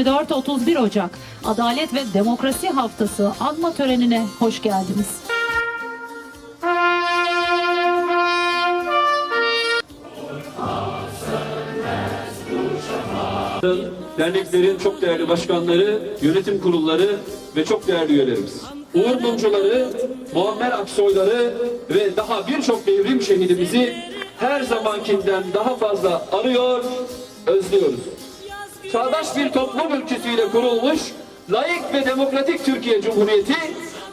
24-31 Ocak Adalet ve Demokrasi Haftası anma törenine hoş geldiniz. derneklerin çok değerli başkanları, yönetim kurulları ve çok değerli üyelerimiz. Uğur Mumcuları, Muammer Aksoyları ve daha birçok devrim şehidimizi her zamankinden daha fazla arıyor, özlüyoruz. Çağdaş bir toplum ülküsüyle kurulmuş, layık ve demokratik Türkiye Cumhuriyeti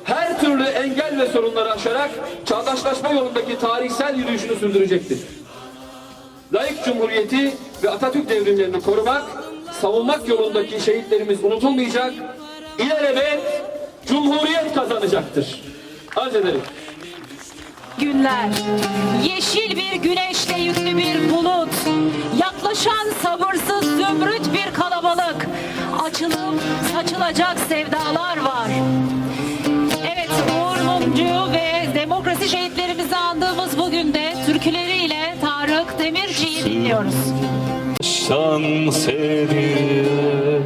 her türlü engel ve sorunları aşarak çağdaşlaşma yolundaki tarihsel yürüyüşünü sürdürecektir. Layık Cumhuriyeti ve Atatürk devrimlerini korumak, savunmak yolundaki şehitlerimiz unutulmayacak, ilelebet Cumhuriyet kazanacaktır. Arz ederim. Günler, yeşil bir güneşle yüklü bir bulut, yaklaşan sabırsız saçılacak sevdalar var. Evet, Uğur Mumcu ve demokrasi şehitlerimizi andığımız bugün de türküleriyle Tarık Demirci'yi dinliyoruz. Şan seriye